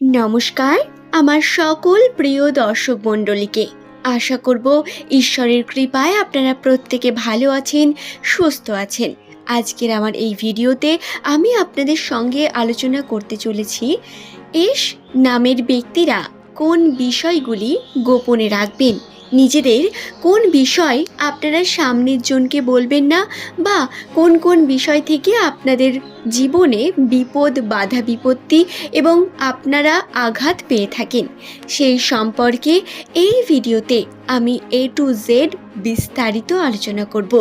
নমস্কার, আমার সকল প্রিয় দর্শক মণ্ডলীকে। আশা করব ঈশ্বরের কৃপায় আপনারা প্রত্যেকে ভালো আছেন, সুস্থ আছেন। আজকের আমার এই ভিডিওতে আমি আপনাদের সঙ্গে আলোচনা করতে চলেছি, এস নামের ব্যক্তিরা কোন বিষয়গুলি গোপনে রাখবেন? নিজেদের কোন বিষয় আপনারা সামনের জনকে বলবেন না বা কোন কোন বিষয় থেকে আপনাদের জীবনে বিপদ, বাধা বিপত্তি এবং আপনারা আঘাত পেয়ে থাকেন? সেই সম্পর্কে এই ভিডিওতে আমি এ টু জেড বিস্তারিত আলোচনা করব।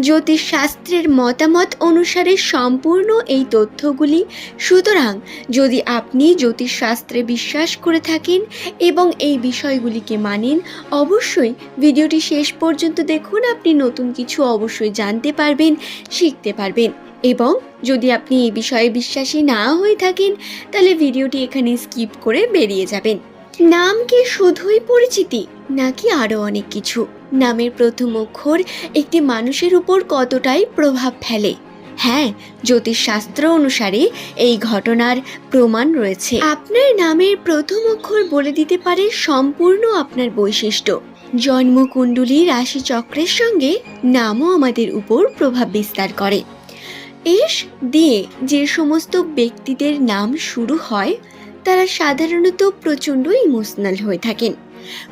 জ্যোতিষশাস্ত্রের মতামত অনুসারে সম্পূর্ণ এই তথ্যগুলি। সুতরাং যদি আপনি জ্যোতিষশাস্ত্রে বিশ্বাস করে থাকেন এবং এই বিষয়গুলিকে মানেন, অবশ্যই ভিডিওটি শেষ পর্যন্ত দেখুন। আপনি নতুন কিছু অবশ্যই জানতে পারবেন, শিখতে পারবেন। এবং যদি আপনি এই বিষয়ে বিশ্বাসী না হয়ে থাকেন, তাহলে ভিডিওটি এখানে স্কিপ করে বেরিয়ে যাবেন। নাম কি শুধুই পরিচিতি, নাকি আরও অনেক কিছু? নামের প্রথম অক্ষর একটি মানুষের উপর কতটাই প্রভাব ফেলে? হ্যাঁ জ্যোতিষশাস্ত্র অনুসারে এই ঘটনার প্রমাণ রয়েছে। আপনার নামের প্রথম অক্ষর বলে দিতে পারে সম্পূর্ণ আপনার বৈশিষ্ট্য। জন্মকুণ্ডলী রাশিচক্রের সঙ্গে নামও আমাদের উপর প্রভাব বিস্তার করে। এস দিয়ে যে সমস্ত ব্যক্তিদের নাম শুরু হয় তারা সাধারণত প্রচণ্ড ইমোশনাল হয়ে থাকেন।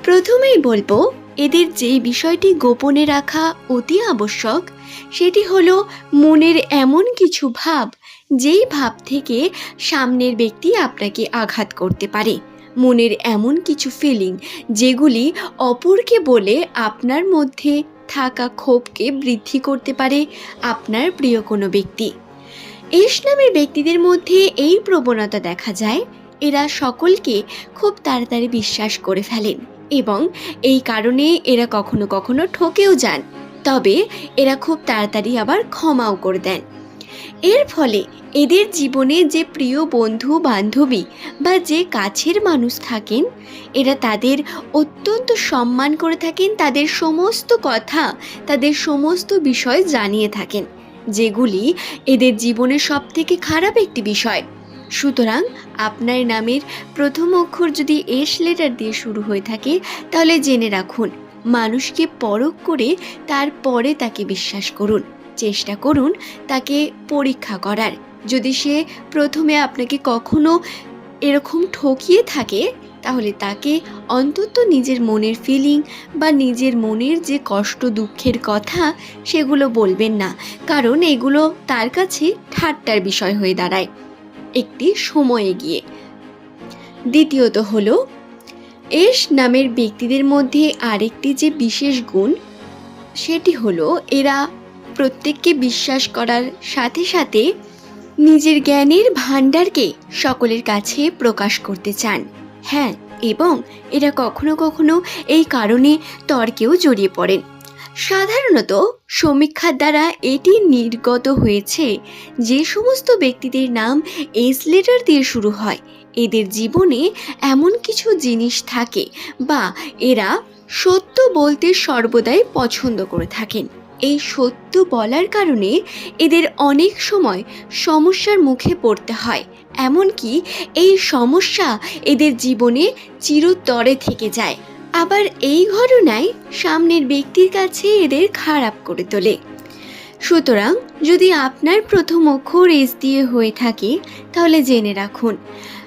প্রথমেই বলব, এদের যেই বিষয়টি গোপনে রাখা অতি আবশ্যক, সেটি হলো মনের এমন কিছু ভাব, যেই ভাব থেকে সামনের ব্যক্তি আপনাকে আঘাত করতে পারে। মনের এমন কিছু ফিলিং যেগুলি অপরকে বলে আপনার মধ্যে থাকা ক্ষোভকে বৃদ্ধি করতে পারে আপনার প্রিয় কোনো ব্যক্তি। এস নামের ব্যক্তিদের মধ্যে এই প্রবণতা দেখা যায় এরা সকলকে খুব তাড়াতাড়ি বিশ্বাস করে ফেলেন এবং এই কারণে এরা কখনো কখনো ঠকেও যান। তবে এরা খুব তাড়াতাড়ি আবার ক্ষমাও করে দেন। এর ফলে এদের জীবনে যে প্রিয় বন্ধু, বান্ধবী বা যে কাছের মানুষ থাকেন, এরা তাদের অত্যন্ত সম্মান করে থাকেন, তাদের সমস্ত কথা, তাদের সমস্ত বিষয় জানিয়ে থাকেন, যেগুলি এদের জীবনের সব থেকে খারাপ একটি বিষয়। সুতরাং আপনার নামের প্রথম অক্ষর যদি এস লেটার দিয়ে শুরু হয়ে থাকে, তাহলে জেনে রাখুন, মানুষকে পরখ করে তারপরে তাকে বিশ্বাস করুন। চেষ্টা করুন তাকে পরীক্ষা করার। যদি সে প্রথমে আপনাকে কখনো এরকম ঠকিয়ে থাকে, তাহলে তাকে অন্তত নিজের মনের ফিলিং বা নিজের মনের যে কষ্ট দুঃখের কথা, সেগুলো বলবেন না। কারণ এগুলো তার কাছে ঠাট্টার বিষয় হয়ে দাঁড়ায়। একটি সময়ে গিয়ে। দ্বিতীয়ত হলো এস নামের ব্যক্তিদের মধ্যে আরেকটি যে বিশেষ গুণ, সেটি হলো এরা প্রত্যেককে বিশ্বাস করার সাথে সাথে নিজের জ্ঞানের ভাণ্ডারকে সকলের কাছে প্রকাশ করতে চান। হ্যাঁ এবং এরা কখনো কখনো এই কারণে তর্কেও জড়িয়ে পড়েন। সাধারণত সমীক্ষার দ্বারা এটি নির্গত হয়েছে। যে সমস্ত ব্যক্তিদের নাম এস লেটার দিয়ে শুরু হয়, এদের জীবনে এমন কিছু জিনিস থাকে বা এরা সত্য বলতে সর্বদাই পছন্দ করে থাকেন। এই সত্য বলার কারণে এদের অনেক সময় সমস্যার মুখে পড়তে হয়। এমনকি এই সমস্যা এদের জীবনে চিরতরে থেকে যায়। আবার এই ঘটনায় সামনের ব্যক্তির কাছে এদের খারাপ করে তোলে। সুতরাং যদি আপনার প্রথম অক্ষর এস দিয়ে হয়ে থাকে, তাহলে জেনে রাখুন,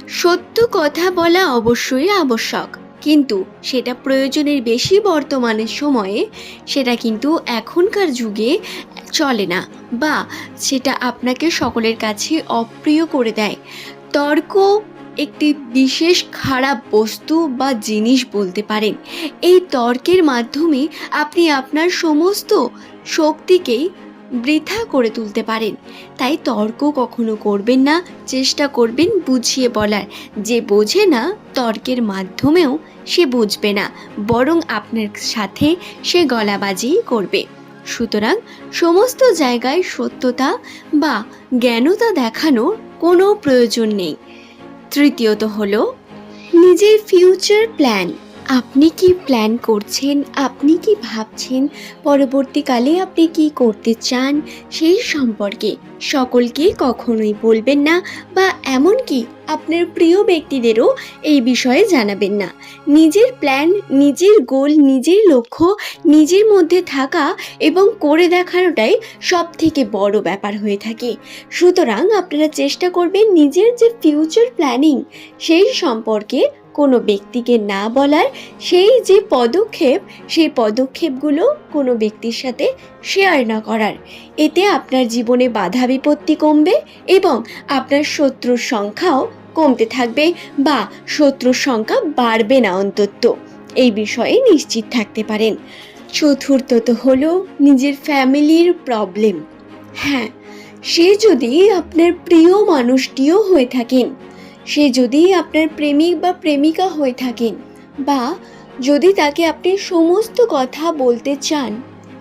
সত্য কথা বলা অবশ্যই আবশ্যক। কিন্তু সেটা প্রয়োজনের বেশি বর্তমানের সময়ে সেটা কিন্তু এখনকার যুগে চলে না বা সেটা আপনাকে সকলের কাছে অপ্রিয় করে দেয়। তর্ক একটি বিশেষ খারাপ বস্তু বা জিনিস বলতে পারেন। এই তর্কের মাধ্যমে আপনি আপনার সমস্ত শক্তিকেই বৃথা করে তুলতে পারেন। তাই তর্ক কখনো করবেন না, চেষ্টা করবেন বুঝিয়ে বলার। যে বোঝে না তর্কের মাধ্যমেও সে বুঝবে না, বরং আপনার সাথে সে গলাবাজিই করবে। সুতরাং সমস্ত জায়গায় সত্যতা বা জ্ঞানতা দেখানোর কোনো প্রয়োজন নেই। তৃতীয়ত হলো নিজের ফিউচার প্ল্যান আপনি কি প্ল্যান করছেন? আপনি কি ভাবছেন? পরবর্তীকালে আপনি কি করতে চান? সেই সম্পর্কে সকলকে কখনোই বলবেন না বা এমনকি আপনার প্রিয় ব্যক্তিদেরও এই বিষয়ে জানাবেন না। নিজের প্ল্যান নিজের গোল নিজের লক্ষ্য, নিজের মধ্যে থাকা এবং করে দেখানোটাই সব থেকে বড় ব্যাপার হয়ে থাকে। সুতরাং আপনারা চেষ্টা করবেন নিজের যে ফিউচার প্ল্যানিং সেই সম্পর্কে কোনো ব্যক্তিকে না বলার সেই যে পদক্ষেপ, সেই পদক্ষেপগুলো কোনো ব্যক্তির সাথে শেয়ার না করার। এতে আপনার জীবনে বাধা বিপত্তি কমবে এবং আপনার শত্রুর সংখ্যাও কমতে থাকবে বা শত্রুর সংখ্যা বাড়বে না অন্তত। এই বিষয়ে নিশ্চিত থাকতে পারেন। চতুর্থত হলো নিজের ফ্যামিলির প্রবলেম হ্যাঁ সে যদি আপনার প্রিয় মানুষটিও হয়ে থাকেন সে যদি আপনার প্রেমিক বা প্রেমিকা হয়ে থাকেন বা যদি তাকে আপনি সমস্ত কথা বলতে চান,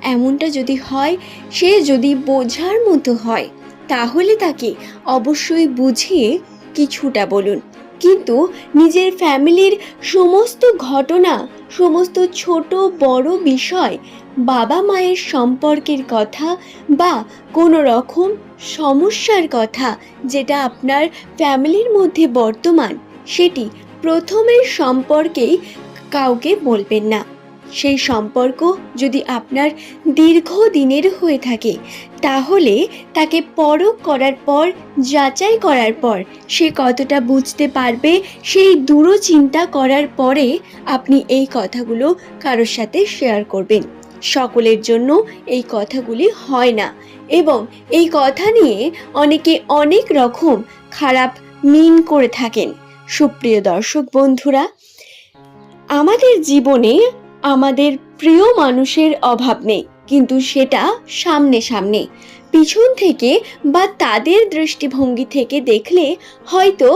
এমনটা যদি হয়, সে যদি বোঝার মতো হয়, তাহলে তাকে অবশ্যই বুঝিয়ে কিছুটা বলুন। কিন্তু নিজের ফ্যামিলির সমস্ত ঘটনা, সমস্ত ছোট বড় বিষয়, বাবা মায়ের সম্পর্কের কথা বা কোনো রকম সমস্যার কথা যেটা আপনার ফ্যামিলির মধ্যে বর্তমান, সেটি প্রথমের সম্পর্কেই কাউকে বলবেন না। সেই সম্পর্ক যদি আপনার দীর্ঘদিনের হয়ে থাকে, তাহলে তাকে পরখ করার পর, যাচাই করার পর, সে কতটা বুঝতে পারবে, সেই দূর চিন্তা করার পরে আপনি এই কথাগুলো কারোর সাথে শেয়ার করবেন। সকলের জন্য এই কথাগুলি হয় না। এবং এই কথা নিয়ে অনেকে অনেক রকম খারাপ মিন করে থাকেন। সুপ্রিয় দর্শক বন্ধুরা, আমাদের জীবনে আমাদের প্রিয় মানুষের অভাব নেই, কিন্তু সেটা সামনে সামনে। পিছন থেকে বা তাদের দৃষ্টিভঙ্গি থেকে দেখলে হয়তো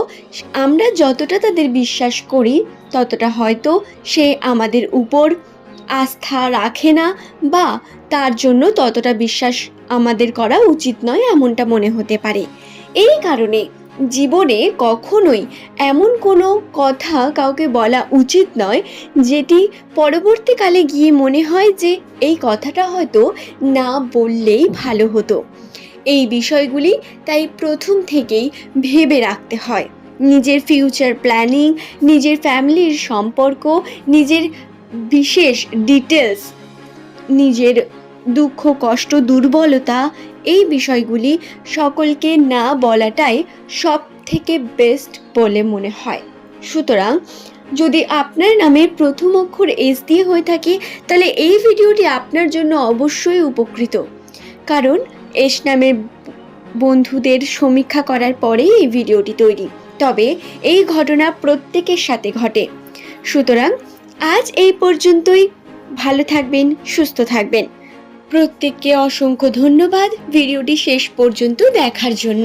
আমরা যতটা তাদের বিশ্বাস করি, ততটা হয়তো সে আমাদের উপর আস্থা রাখে না বা তার জন্য ততটা বিশ্বাস আমাদের করা উচিত নয় এমনটা মনে হতে পারে। এই কারণে জীবনে কখনোই এমন কোনো কথা কাউকে বলা উচিত নয় যেটি পরবর্তীকালে গিয়ে মনে হয় যে এই কথাটা হয়তো না বললেই ভালো হতো। এই বিষয়গুলি তাই প্রথম থেকেই ভেবে রাখতে হয়। নিজের ফিউচার প্ল্যানিং নিজের ফ্যামিলির সম্পর্ক, নিজের বিশেষ ডিটেলস নিজের দুঃখ, কষ্ট, দুর্বলতা এই বিষয়গুলি সকলকে না বলাটাই সব থেকে বেস্ট বলে মনে হয়। সুতরাং যদি আপনার নামে প্রথম অক্ষর এস দিয়ে হয়ে থাকে, তাহলে এই ভিডিওটি আপনার জন্য অবশ্যই উপকৃত। কারণ এস নামের বন্ধুদের সমীক্ষা করার পরেই এই ভিডিওটি তৈরি। তবে এই ঘটনা প্রত্যেকের সাথে ঘটে। সুতরাং আজ এই পর্যন্তই। ভালো থাকবেন, সুস্থ থাকবেন। প্রত্যেককে অসংখ্য ধন্যবাদ। ভিডিওটি শেষ পর্যন্ত দেখার জন্য।